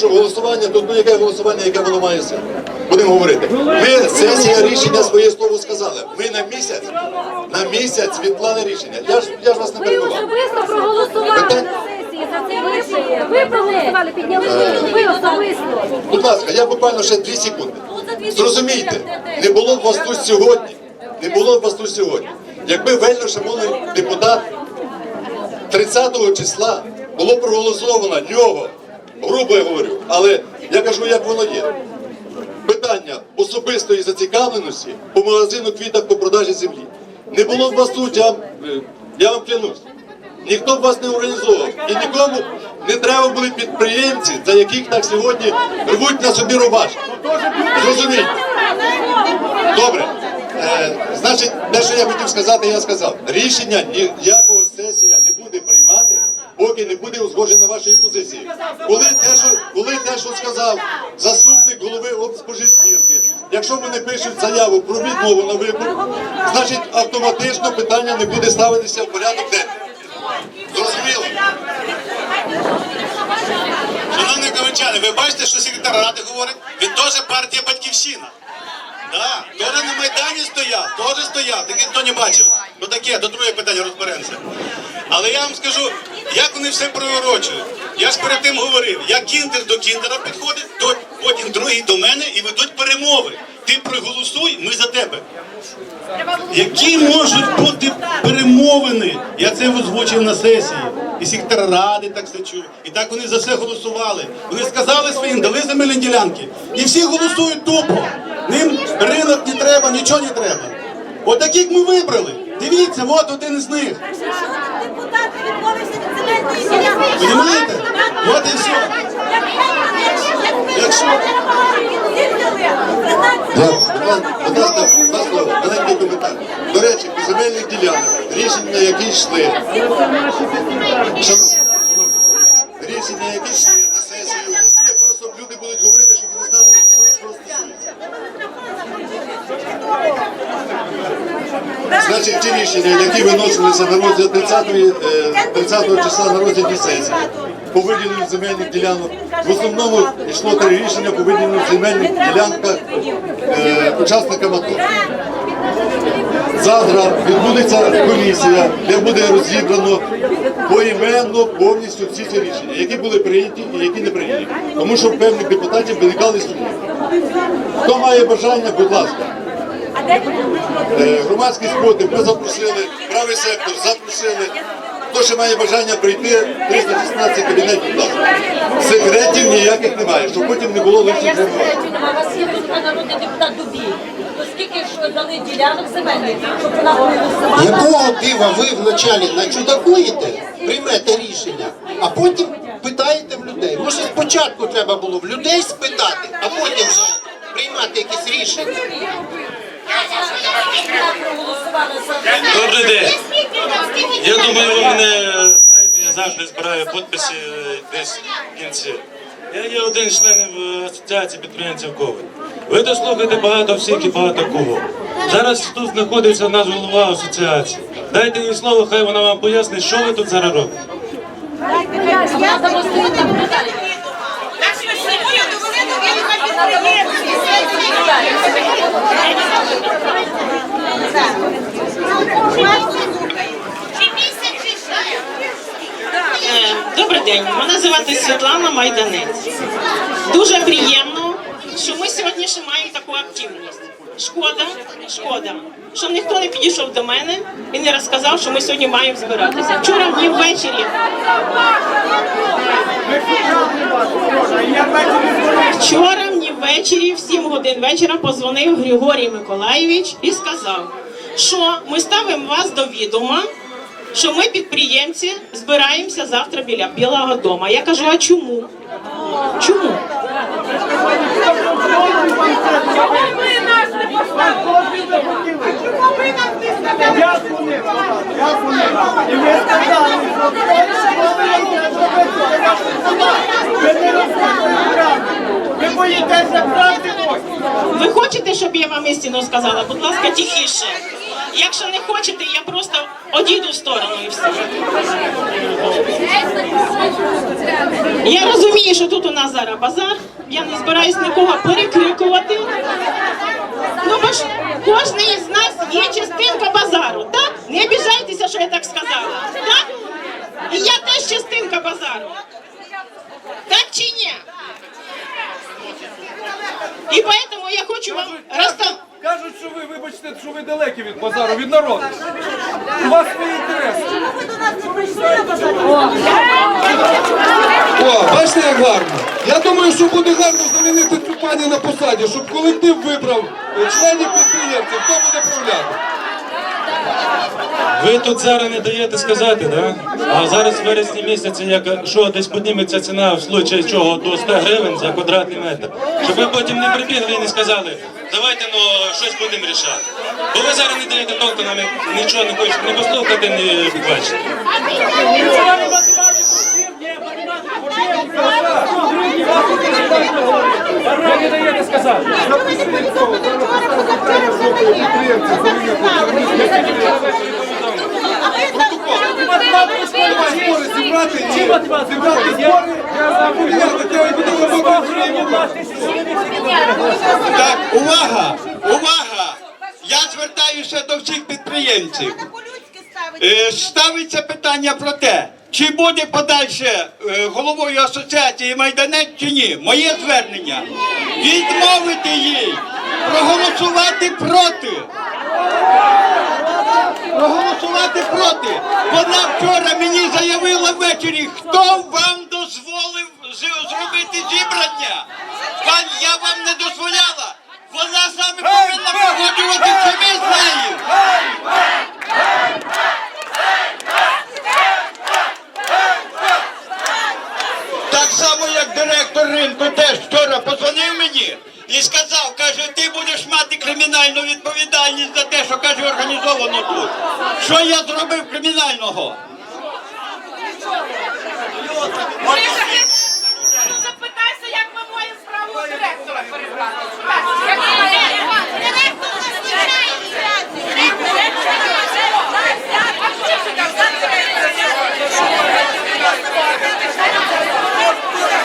тому що голосування, тут ну яке голосування, яке воно має силу. Будемо говорити. Ми сесія рішення своє слово сказали. Ми на місяць, на місяць відклали рішення. Я ж я ж вас не Ви перебував. особисто проголосували на сесії за це рішення. Ви проголосували, підняли руку. Ви особисто. Будь ласка, я буквально ще дві секунди. Зрозумійте, не було б вас тут сьогодні. Не було б вас тут сьогодні. Якби вельно шановний депутат 30 числа було проголосовано нього, грубо я говорю, але я кажу, як воно є. Питання особистої зацікавленості по магазину квіток по продажі землі. Не було б вас тут, я, е, я вам клянусь. Ніхто б вас не організовував. І нікому не треба були підприємці, за яких так сьогодні рвуть на собі рубашки. Зрозумійте. Добре. Е, значить, те, що я хотів сказати, я сказав. Рішення ніякого сесія не буде приймати, поки не буде узгоджена вашої позиції. Коли те, що, коли те, що сказав заступник голови обспоживспілки, якщо вони пишуть заяву про відмову на вибір, значить автоматично питання не буде ставитися в порядок денний. Зрозуміло? Шановні ковенчани, ви бачите, що секретар ради говорить? Він теж партія Батьківщина. Да, теж на Майдані стояв, теж стояв, таке хто не бачив. Ну таке, до друге питання розберемося. Але я вам скажу, як вони все приурочують. Я ж перед тим говорив, як кіндер до кіндера підходить, то потім другий до мене і ведуть перемови. Ти проголосуй, ми за тебе. Які можуть бути перемовини? Я це озвучив на сесії. І сектор ради так все чув. І так вони за все голосували. Вони сказали своїм, дали земельні ділянки. І всі голосують тупо. Ним ринок не треба, нічого не треба. От ми вибрали. Дивіться, от один із них. Депутат відмовився від земельної ділянки. Понімаєте? От і все. Якщо- Да, Будь ласка, два слова, маленький коментар. До речі, по земельних ділянок, рішення, які йшли. Рішення, які йшли на сесію. Ні, просто люди будуть говорити, щоб вони знали, що, що стосується. Значить, ті рішення, які виносилися на розгляд 30, е, 30 числа на розгляді сесії, по виділенню земельних ділянок, в основному йшло три рішення по виділенню земельних ділянках е, учасникам АТО. Завтра відбудеться комісія, де буде розібрано поіменно повністю всі ці рішення, які були прийняті і які не прийняті. Тому що певних депутатів виникали сумніви. Хто має бажання, будь ласка. Е, Громадський спротив ми запросили, правий сектор запросили. Хто ще має бажання прийти, 316 кабінет, будь ласка. Секретів ніяких немає, щоб потім не було лишніх Я розмов. секретів нема. У вас є тут народний депутат Дубій. Оскільки ж дали ділянок земельних, щоб вона голосувала. Якого дива ви вначалі начудакуєте, приймете рішення, а потім питаєте в людей. Може спочатку треба було в людей спитати, а потім вже приймати якісь рішення. Добрий день. Я думаю, ви мене знаєте, я завжди збираю підписи е, десь в кінці. Я є один з членів е, асоціації підприємців Коваль. Ви дослухаєте багато всіх і багато кого. Зараз тут знаходиться наш голова асоціації. Дайте їй слово, хай вона вам пояснить, що ви тут зараз робите. Вона Добрий день, мене звати Світлана Майданець. Дуже приємно, що ми сьогодні ще маємо таку активність. Шкода, шкода, що ніхто не підійшов до мене і не розказав, що ми сьогодні маємо збиратися. Вчора мені ввечері. Вчора мені ввечері, в 7 годин вечора, позвонив Григорій Миколаєвич і сказав, що ми ставимо вас до відома, що ми підприємці збираємося завтра біля Білого дома. Я кажу, а чому? Чому? Ви хочете, щоб я вам істину сказала? Будь ласка, тихіше. Якщо не хочете, я просто одійду в сторону і все. Я розумію, що тут у нас зараз базар. Я не збираюсь нікого перекрикувати. Ну бо ж кожен із нас є частинка базару, так? Не обіжайтеся, що я так сказала. Так? І я теж частинка базару. Так чи ні? І поэтому я хочу вам розстав... Кажуть, що ви, вибачте, що ви далекі від базару, від народу. У вас свої інтереси. Ви до нас не прийшли на. О, бачите, як гарно. Я думаю, що буде гарно замінити цю пані на посаді, щоб колектив вибрав е, членів підприємців, хто буде правляти. Ви тут зараз не даєте сказати, да? А зараз в вересні місяці, якщо десь підніметься ціна в случаї чого до 100 гривень за квадратний метр, щоб ви потім не прибігли і не сказали, давайте ну щось будемо рішати. Бо ви зараз не даєте толку нам нічого не хочете, не послухати, не побачити. Не даєте сказати. Зібрати і зібрати збори, поміняти Так, увага! Увага! Я звертаюся до всіх підприємців. Е, Ставиться питання про те, чи буде подальше е, головою асоціації Майданець чи ні. Моє звернення відмовити їй, проголосувати проти. Проголосувати. Вона вчора мені заявила ввечері, хто вам дозволив зробити зібрання. Я вам не дозволяла. Вона саме повинна погоджувати це ми з нею. Так само, як директор ринку теж вчора позвонив мені і сказав, каже, ти будеш мати кримінальну організовано тут. Що я зробив кримінального?